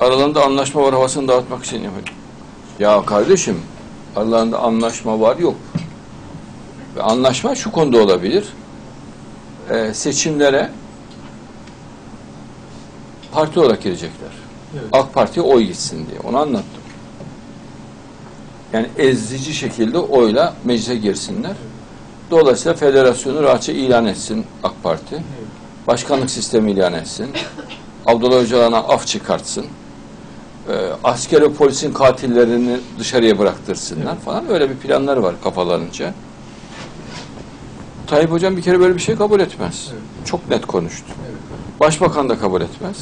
aralarında anlaşma var havasını dağıtmak için yapıyor. Ya kardeşim aralarında anlaşma var yok. Ve anlaşma şu konuda olabilir. Ee, seçimlere parti olarak girecekler. Evet. AK Parti'ye oy gitsin diye. Onu anlattım. Yani ezici şekilde oyla meclise girsinler. Dolayısıyla federasyonu rahatça ilan etsin AK Parti. Başkanlık sistemi ilan etsin. Abdullah Öcalan'a af çıkartsın. Ee, asker ve polisin katillerini dışarıya bıraktırsınlar falan. Öyle bir planları var kafalarınca. Tayyip Hocam bir kere böyle bir şey kabul etmez. Evet. Çok net konuştu. Evet. Başbakan da kabul etmez.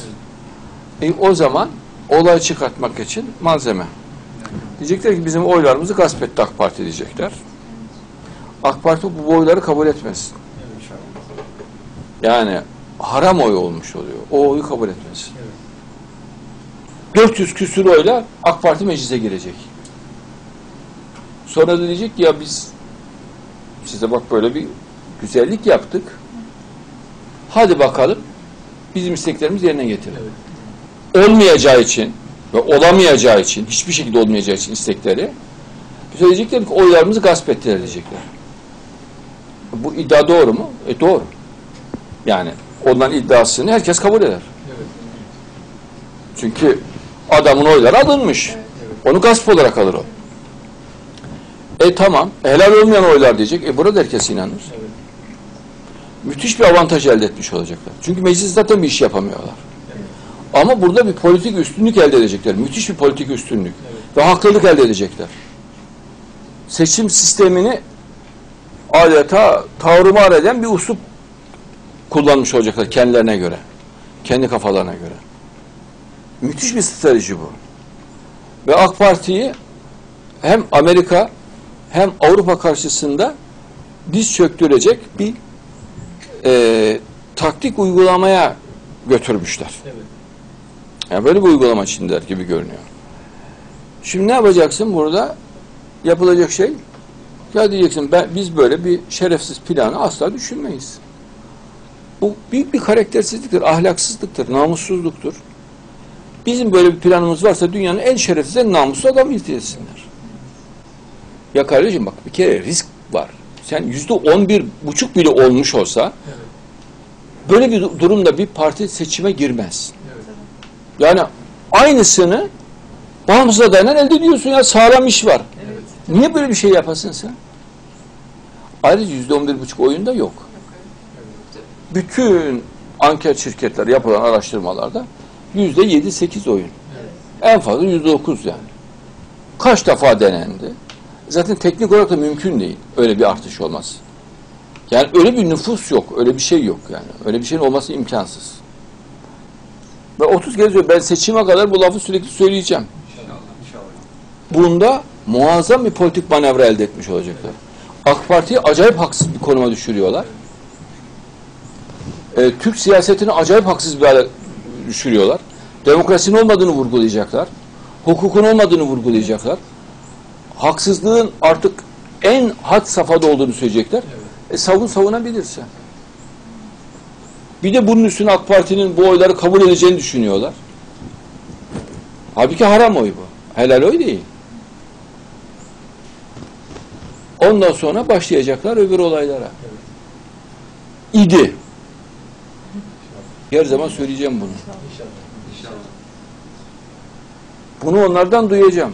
E, o zaman olay çıkartmak için malzeme. Diyecekler ki bizim oylarımızı gasp etti AK Parti diyecekler. AK Parti bu oyları kabul etmez. Evet. Yani haram oy olmuş oluyor. O oyu kabul etmez. Evet. 400 küsur oyla AK Parti meclise girecek. Sonra da diyecek ki ya biz size bak böyle bir güzellik yaptık. Hadi bakalım bizim isteklerimiz yerine getirelim. Evet. olmayacağı için ve olamayacağı için, hiçbir şekilde olmayacağı için istekleri söyleyecekler ki oylarımızı gasp ettiler diyecekler. Bu iddia doğru mu? E doğru. Yani onların iddiasını herkes kabul eder. Evet. Çünkü adamın oyları alınmış. Onu gasp olarak alır o. E tamam, helal olmayan oylar diyecek. E burada herkes inanır. Evet. Müthiş bir avantaj elde etmiş olacaklar. Çünkü meclis zaten bir iş yapamıyorlar. Evet. Ama burada bir politik üstünlük elde edecekler. Müthiş bir politik üstünlük. Evet. Ve haklılık elde edecekler. Seçim sistemini adeta tavrımar eden bir usup kullanmış olacaklar kendilerine göre. Kendi kafalarına göre. Müthiş bir strateji bu. Ve AK Parti'yi hem Amerika hem Avrupa karşısında diz çöktürecek bir e, taktik uygulamaya götürmüşler. Evet. Yani böyle bir uygulama içindeler gibi görünüyor. Şimdi ne yapacaksın burada? Yapılacak şey ya diyeceksin ben, biz böyle bir şerefsiz planı asla düşünmeyiz. Bu büyük bir karaktersizliktir, ahlaksızlıktır, namussuzluktur. Bizim böyle bir planımız varsa dünyanın en şerefsiz, en namussuz adamıyız desinler. Ya kardeşim bak bir kere risk var. Sen yüzde on bir buçuk bile olmuş olsa Evet. böyle bir du- durumda bir parti seçime girmez. Evet. Yani aynısını bağımsız adayla elde ediyorsun ya sağlam iş var. Evet. Niye böyle bir şey yapasın sen? Ayrıca yüzde on bir buçuk oyunda yok. Bütün anket şirketleri yapılan araştırmalarda yüzde yedi sekiz oyun. Evet. En fazla yüzde dokuz yani. Kaç defa denendi? Zaten teknik olarak da mümkün değil öyle bir artış olması. Yani öyle bir nüfus yok, öyle bir şey yok yani. Öyle bir şeyin olması imkansız. Ve 30 kez diyor ben seçime kadar bu lafı sürekli söyleyeceğim. İnşallah. İnşallah. Bunda muazzam bir politik manevra elde etmiş olacaklar. AK Parti'yi acayip haksız bir konuma düşürüyorlar. Ee, Türk siyasetini acayip haksız bir hale düşürüyorlar. Demokrasinin olmadığını vurgulayacaklar. Hukukun olmadığını vurgulayacaklar. Haksızlığın artık en had safhada olduğunu söyleyecekler. Evet. E savun savunabilirse. Bir de bunun üstüne AK Parti'nin bu oyları kabul edeceğini düşünüyorlar. Halbuki haram oy bu. Helal oy değil. Ondan sonra başlayacaklar öbür olaylara. İdi. Her zaman söyleyeceğim bunu. İnşallah. İnşallah. Bunu onlardan duyacağım.